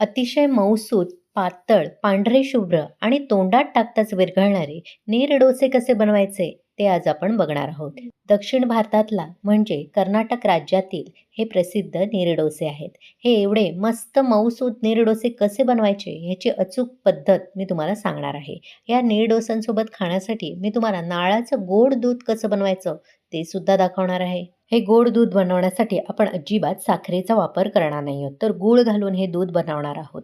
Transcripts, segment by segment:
अतिशय मऊसूत पातळ पांढरे शुभ्र आणि तोंडात टाकताच विरघळणारे नीर डोसे कसे बनवायचे ते आज आपण बघणार आहोत. दक्षिण भारतातला म्हणजे कर्नाटक राज्यातील हे प्रसिद्ध निरडोसे आहेत. हे एवढे मस्त मऊसूत निरडोसे कसे बनवायचे ह्याची अचूक पद्धत मी तुम्हाला सांगणार आहे. या नीरडोसांसोबत खाण्यासाठी मी तुम्हाला नाळाचं गोड दूध कसं बनवायचं ते सुद्धा दाखवणार आहे. हे गोड दूध बनवण्यासाठी आपण अजिबात साखरेचा वापर करणार नाही आहोत. तर गूळ घालून हे दूध बनवणार आहोत.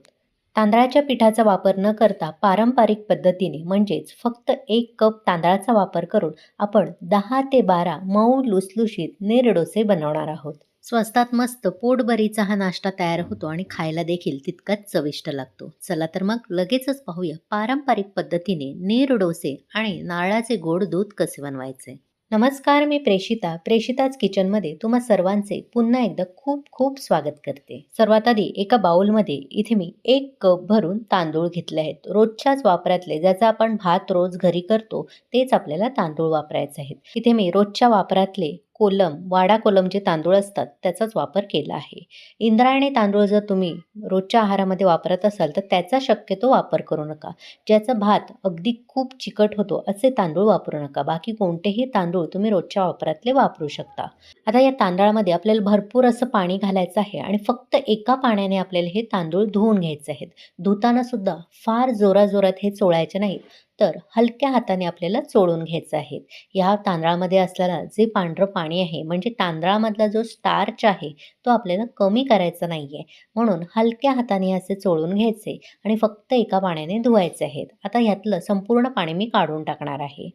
तांदळाच्या पिठाचा वापर न करता पारंपरिक पद्धतीने म्हणजेच फक्त एक कप तांदळाचा वापर करून आपण दहा ते बारा मऊ लुसलुशीत निरडोसे बनवणार आहोत. स्वस्तात मस्त पोटभरीचा हा नाश्ता तयार होतो आणि खायला देखील तितकाच चविष्ट लागतो. चला तर मग लगेचच पाहूया पारंपरिक पद्धतीने नीर डोसे आणि नारळाचे गोड दूध कसे बनवायचे. नमस्कार मी प्रेषिता प्रेषिताच किचनमध्ये तुम्हा सर्वांचे पुन्हा एकदा खूप खूप स्वागत करते. सर्वात आधी एका बाउलमध्ये इथे मी एक कप भरून तांदूळ घेतले आहेत. रोजच्याच वापरातले ज्याचा आपण भात रोज घरी करतो तेच आपल्याला तांदूळ वापरायचे आहेत. इथे मी रोजच्या वापरातले कोलम वाडा कोलम जे तांदूळ असतात त्याचाच वापर केला आहे. इंद्रायणी तांदूळ जर तुम्ही रोजच्या आहारामध्ये वापरत असाल तर त्याचा शक्यतो वापर करू नका. ज्याचा भात अगदी खूप चिकट होतो असे तांदूळ वापरू नका. बाकी कोणतेही तांदूळ तुम्ही रोजच्या वापरातले वापरू शकता. आता या तांदळामध्ये आपल्याला भरपूर असं पाणी घालायचं आहे आणि फक्त एका पाण्याने आपल्याला हे तांदूळ धुवून घ्यायचे आहेत. धुताना सुद्धा फार जोराजोरात हे चोळायचे नाहीत. तर हलक्या हाताने आपल्याला चोळून घ्यायचं आहे या तांदळामध्ये असलेला जे पांढरं पाणी आहे म्हणजे तांदळामधला जो स्टार्च आहे तो आपल्याला कमी करायचा नाही आहे म्हणून हलक्या हाताने असे चोळून घ्यायचे आणि फक्त एका पाण्याने धुवायचे आहेत. आता ह्यातलं संपूर्ण पाणी मी काढून टाकणार आहे.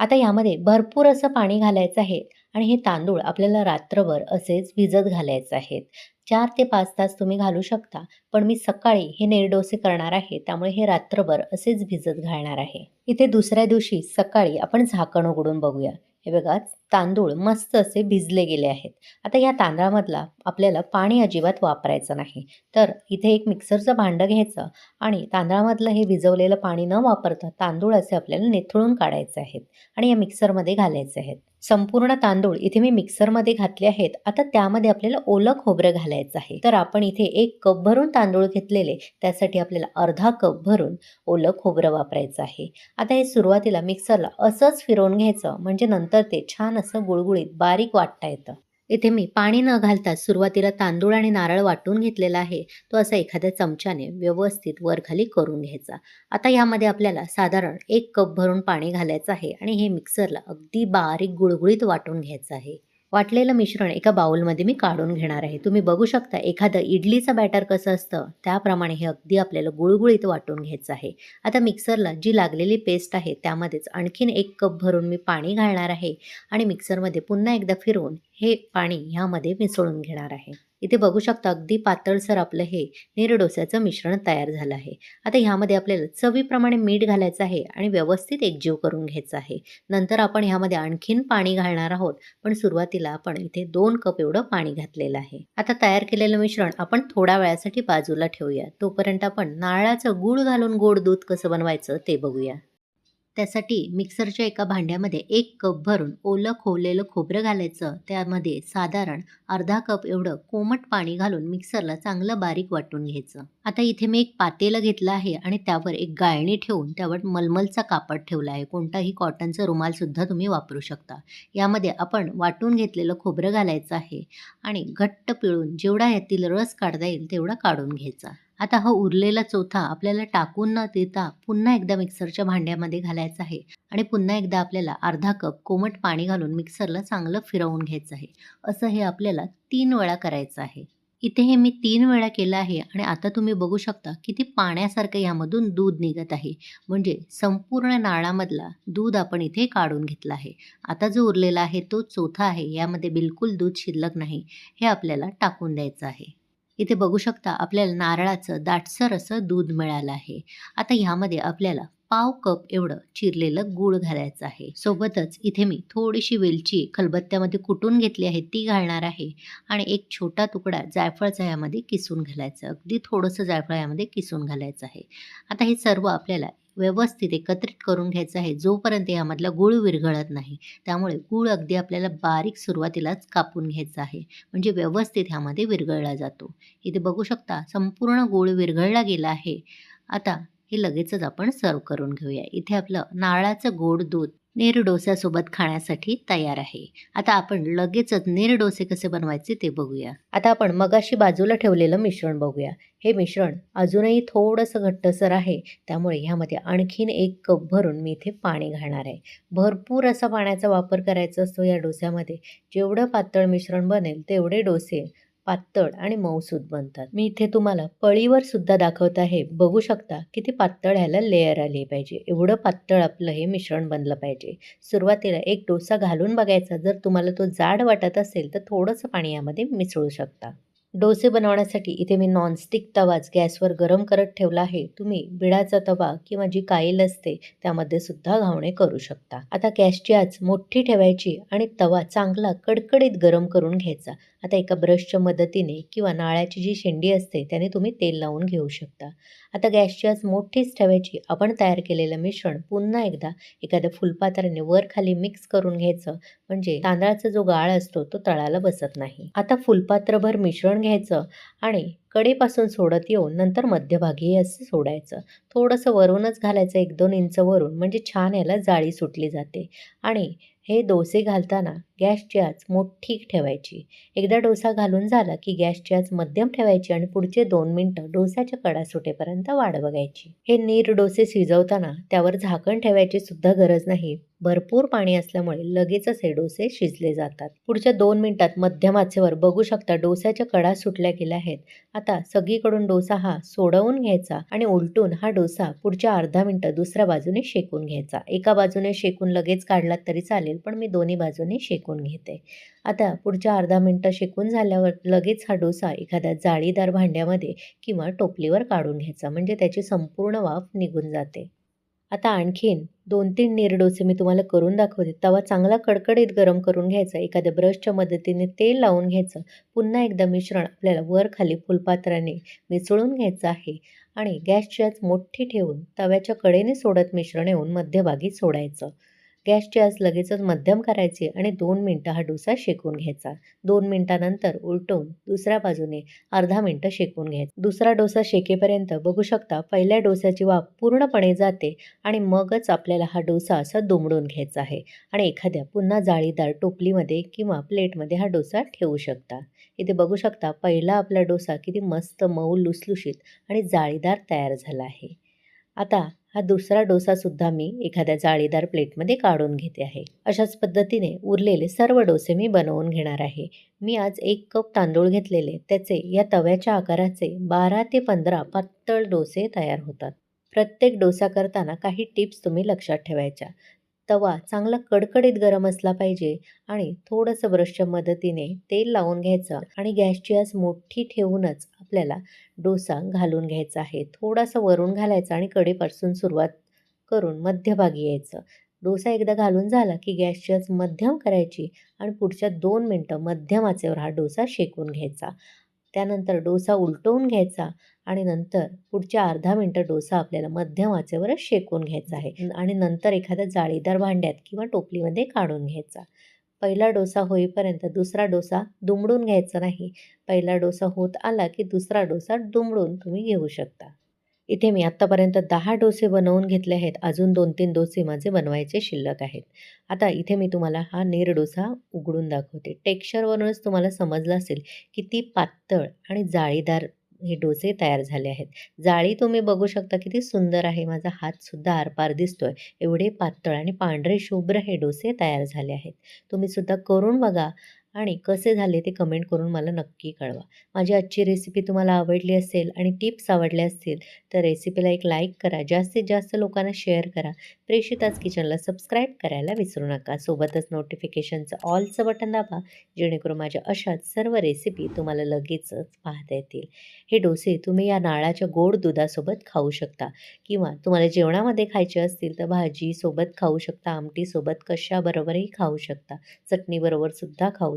आता यामध्ये भरपूर असं पाणी घालायचं आहे आणि हे तांदूळ आपल्याला रात्रभर असेच भिजत घालायचे आहेत चार ते पाच तास तुम्ही घालू शकता पण मी सकाळी हे नेरडोसे करणार आहे त्यामुळे हे रात्रभर असेच भिजत घालणार आहे. इथे दुसऱ्या दिवशी सकाळी आपण झाकण उघडून बघूया. हे बघा तांदूळ मस्त असे भिजले गेले आहेत. आता या तांदळामधला आपल्याला पाणी अजिबात वापरायचं नाही. तर इथे एक मिक्सरचं भांडं घ्यायचं आणि तांदळामधलं हे भिजवलेलं पाणी न वापरता तांदूळ असे आपल्याला निथळून काढायचे आहेत आणि या मिक्सरमध्ये घालायचे आहेत. संपूर्ण तांदूळ इथे मी मिक्सरमध्ये घातले आहेत. आता त्यामध्ये आपल्याला ओलं खोबरं घालायचं आहे. तर आपण इथे एक कप भरून तांदूळ घेतलेले त्यासाठी आपल्याला अर्धा कप भरून ओलं खोबरं वापरायचं आहे. आता हे सुरुवातीला मिक्सरला असंच फिरवून घ्यायचं म्हणजे नंतर ते छान असं गुळगुळीत बारीक वाटता येतं. इथे मी पाणी न घालता सुरुवातीला तांदूळ आणि नारळ वाटून घेतलेला आहे. तो असा एखाद्या चमच्याने व्यवस्थित वरखाली करून घ्यायचा. आता यामध्ये आपल्याला साधारण एक कप भरून पाणी घालायचं आहे आणि हे मिक्सरला अगदी बारीक गुळगुळीत वाटून घ्यायचं आहे. वाटलेलं मिश्रण एका बाउलमध्ये मी काढून घेणार आहे. तुम्ही बघू शकता एखादं इडलीचं बॅटर कसं असतं त्याप्रमाणे हे अगदी आपल्याला गुळगुळीत वाटून घ्यायचं आहे. आता मिक्सरला जी लागलेली पेस्ट आहे त्यामध्येच आणखीन एक कप भरून मी पाणी घालणार आहे आणि मिक्सरमध्ये पुन्हा एकदा फिरवून हे पाणी ह्यामध्ये मिसळून घेणार आहे. इथे बघू शकता अगदी पातळसर आपलं हे निरडोस्याचं मिश्रण तयार झालं आहे. आता ह्यामध्ये आपल्याला चवीप्रमाणे मीठ घालायचं आहे आणि व्यवस्थित एकजीव करून घ्यायचं आहे. नंतर आपण ह्यामध्ये आणखीन पाणी घालणार आहोत पण सुरुवातीला आपण इथे दोन कप एवढं पाणी घातलेलं आहे. आता तयार केलेलं मिश्रण आपण थोड्या वेळासाठी बाजूला ठेवूया. तोपर्यंत आपण नारळाचं गूळ घालून गोड दूध कसं बनवायचं ते बघूया. त्यासाठी मिक्सरच्या एका भांड्यामध्ये एक कप भरून ओलं खोवलेलं खोबरं घालायचं. त्यामध्ये साधारण अर्धा कप एवढं कोमट पाणी घालून मिक्सरला चांगलं बारीक वाटून घ्यायचं. आता इथे मी एक पातेलं घेतलं आहे आणि त्यावर एक गाळणी ठेवून त्यावर मलमलचा कापड ठेवला आहे. कोणताही कॉटनचा रुमालसुद्धा तुम्ही वापरू शकता. यामध्ये आपण वाटून घेतलेलं खोबरं घालायचं आहे आणि घट्ट पिळून जेवढा यातील रस काढता येईल तेवढा काढून घ्यायचा. आता हा उरलेला चोथा आपल्याला टाकून न देता पुन्हा एकदा मिक्सरच्या भांड्यामध्ये घालायचा आहे आणि पुन्हा एकदा आपल्याला अर्धा कप कोमट पाणी घालून मिक्सरला चांगलं फिरवून घ्यायचं आहे. असं हे आपल्याला तीन वेळा करायचं आहे. इथे हे मी तीन वेळा केलं आहे आणि आता तुम्ही बघू शकता किती पाण्यासारखं यामधून दूध निघत आहे. म्हणजे संपूर्ण नाळामधला दूध आपण इथे काढून घेतला आहे. आता जो उरलेला आहे तो चोथा आहे. यामध्ये बिलकुल दूध शिल्लक नाही. हे आपल्याला टाकून द्यायचं आहे. इथे बघू शकता आपल्याला नारळाचं दाटसर असं दूध मिळालं आहे. आता ह्यामध्ये आपल्याला पाव कप एवढं चिरलेलं गूळ घालायचं आहे. सोबतच इथे मी थोडीशी वेलची खलबत्त्यामध्ये कुटून घेतली आहे ती घालणार आहे. आणि एक छोटा तुकडा जायफळचा यामध्ये किसून घालायचं. अगदी थोडंसं जायफळ यामध्ये किसून घालायचं आहे. आता हे सर्व आपल्याला व्यवस्थित एकत्रित करून घ्यायचं आहे. जोपर्यंत यामधला गूळ विरघळत नाही त्यामुळे गूळ अगदी आपल्याला बारीक सुरुवातीलाच कापून घ्यायचा आहे. म्हणजे व्यवस्थित ह्यामध्ये विरघळला जातो. इथे बघू शकता संपूर्ण गूळ विरघळला गेला आहे. आता हे लगेचच आपण सर्व करून घेऊया. इथे आपलं नारळाचं गोड दूध नीर डोस्यासोबत खाण्यासाठी तयार आहे. आता आपण लगेचच नीर डोसे कसे बनवायचे ते बघूया. आता आपण मगाशी बाजूला ठेवलेलं मिश्रण बघूया. हे मिश्रण अजूनही थोडंसं घट्टसर आहे. त्यामुळे ह्यामध्ये आणखीन एक कप भरून मी इथे पाणी घालणार आहे. भरपूर असा पाण्याचा वापर करायचा असतो या डोस्यामध्ये. जेवढं पातळ मिश्रण बनेल तेवढे डोसे पातळ आणि मऊसूद बनतात. मी इथे तुम्हाला पळीवर सुद्धा दाखवत आहे. बघू शकता किती पातळ ह्याला लेअर आली पाहिजे. एवढं पातळ आपलं हे मिश्रण बनलं पाहिजे. सुरुवातीला एक डोसा घालून बघायचा. जर तुम्हाला तो जाड वाटत असेल तर थोडंसं पाणी यामध्ये मिसळू शकता. डोसे बनवण्यासाठी इथे मी नॉनस्टिक तवाच गॅसवर गरम करत ठेवला आहे. तुम्ही बिडाचा तवा किंवा जी काईल असते त्यामध्ये सुद्धा घावणे करू शकता. आता गॅसची आच मोठी ठेवायची आणि तवा चांगला कडकडीत गरम करून घ्यायचा. आता एका ब्रशच्या मदतीने किंवा नाळ्याची जी शेंडी असते त्याने तुम्ही तेल लावून घेऊ शकता. आता गॅसची आज मोठीच ठेवायची. आपण तयार केलेलं मिश्रण पुन्हा एकदा एखाद्या फुलपात्राने वर खाली मिक्स करून घ्यायचं. म्हणजे तांदळाचा जो गाळ असतो तो तळाला बसत नाही. आता फुलपात्रभर मिश्रण घ्यायचं आणि कडेपासून सोडत येऊन नंतर मध्यभागी असं सोडायचं. थोडंसं वरूनच घालायचं एक दोन इंच वरून. म्हणजे छान याला जाळी सुटली जाते. आणि हे डोसे घालताना गॅसची आच मोठी ठेवायची. एकदा डोसा घालून झाला की गॅसची आच मध्यम ठेवायची आणि पुढचे दोन मिनटं डोसाच्या कडा सुटेपर्यंत वाढ बघायची हे नीर डोसे शिजवताना त्यावर झाकण ठेवायची सुद्धा गरज नाही. भरपूर पाणी असल्यामुळे लगेचच हे डोसे शिजले जातात. पुढच्या दोन मिनिटात मध्यम आचेवर बघू शकता डोस्याच्या कडा सुटल्या गेल्या आहेत. आता सगळीकडून डोसा हा सोडवून घ्यायचा आणि उलटून हा डोसा पुढच्या अर्धा मिनिटं दुसऱ्या बाजूने शेकून घ्यायचा. एका बाजूने शेकून लगेच काढलात तरी चालेल पण मी दोन्ही बाजूने शेकून घेते. आता पुढच्या अर्धा मिनटं शेकून झाल्यावर लगेच हा डोसा एखाद्या जाळीदार भांड्यामध्ये किंवा टोपलीवर काढून घ्यायचा. म्हणजे त्याची संपूर्ण वाफ निघून जाते. आता आणखीन दोन तीन निरडोसे मी तुम्हाला करून दाखवते. तवा चांगला कडकडीत गरम करून घ्यायचा. एखाद्या ब्रशच्या मदतीने तेल लावून घ्यायचं. पुन्हा एकदा मिश्रण आपल्याला वर खाली फुलपात्राने मिसळून घ्यायचं आहे. आणि गॅसची आज मोठी ठेवून तव्याच्या कडेने सोडत मिश्रण येऊन मध्यभागी सोडायचं. गॅसची आज लगेचच मध्यम करायची आणि दोन मिनटं हा डोसा शेकून घ्यायचा. दोन मिनटानंतर उलटून दुसऱ्या बाजूने अर्धा मिनटं शेकून घ्यायचा. दुसरा डोसा शेकेपर्यंत बघू शकता पहिल्या डोस्याची वाफ पूर्णपणे जाते आणि मगच आपल्याला हा डोसा असा दुमडून घ्यायचा आहे आणि एखाद्या पुन्हा जाळीदार टोपलीमध्ये किंवा प्लेटमध्ये हा डोसा ठेवू शकता. इथे बघू शकता पहिला आपला डोसा किती मस्त मऊ लुसलुशीत आणि जाळीदार तयार झाला आहे. आता हा दुसरा डोसासुद्धा मी एखाद्या जाळीदार प्लेटमध्ये काढून घेते आहे. अशाच पद्धतीने उरलेले सर्व डोसे मी बनवून घेणार आहे. मी आज एक कप तांदूळ घेतलेले. त्याचे या तव्याच्या आकाराचे बारा ते पंधरा पातळ डोसे तयार होतात. प्रत्येक डोसा करताना काही टिप्स तुम्ही लक्षात ठेवायच्या. तवा चांगला कडकडीत गरम असला पाहिजे आणि थोडंसं ब्रशच्या मदतीने तेल लावून घ्यायचं आणि गॅसची आस मोठी ठेवूनच आपल्याला डोसा घालून घ्यायचा आहे. थोडासा वरून घालायचा आणि कडेपासून सुरुवात करून मध्यभागी यायचं. डोसा एकदा घालून झाला की गॅसची आच मध्यम करायची आणि पुढच्या दोन मिनटं मध्यम आचेवर हा डोसा शेकून घ्यायचा. त्यानंतर डोसा उलटवून घ्यायचा आणि नंतर पुढच्या अर्धा मिनटं डोसा आपल्याला मध्यम आचेवरच शेकून घ्यायचा आहे. आणि नंतर एखाद्या जाळीदार भांड्यात किंवा टोपलीमध्ये काढून घ्यायचा. पहिला डोसा होईपर्यंत दुसरा डोसा दुमडून घ्यायचा नाही. पहिला डोसा होत आला की दुसरा डोसा दुमडून तुम्ही घेऊ शकता. इथे मी आत्तापर्यंत दहा डोसे बनवून घेतले आहेत. अजून दोन तीन डोसे माझे बनवायचे शिल्लक आहेत. आता इथे मी तुम्हाला हा नीर डोसा उघडून दाखवते. टेक्स्चरवरूनच तुम्हाला समजलं असेल किती पातळ आणि जाळीदार हे डोसे तयार झाले आहेत. जाळी तुम्ही बघू शकता किती सुंदर आहे. माझा हातसुद्धा आरपार दिसतोय. एवढे पातळ आणि पांढरे शुभ्र हे डोसे तयार झाले आहेत. तुम्ही सुद्धा करून बघा. आणि कसे झाले ते कमेंट करून मला नक्की कळवा. माझी आजची रेसिपी तुम्हाला आवडली असेल आणि टिप्स आवडल्या असतील तर रेसिपीला एक लाईक करा. जास्तीत जास्त लोकांना शेअर करा. प्रेषिताज किचनला सबस्क्राईब करायला विसरू नका. सोबतच नोटिफिकेशनचं ऑलचं बटन दाबा जेणेकरून माझ्या अशाच सर्व रेसिपी तुम्हाला लगेचच पाहता येतील. हे डोसे तुम्ही या नाळाच्या गोड दुधासोबत खाऊ शकता किंवा तुम्हाला जेवणामध्ये खायचे असतील तर भाजीसोबत खाऊ शकता आमटीसोबत कशाबरोबरही खाऊ शकता. चटणीबरोबर सुद्धा खाऊ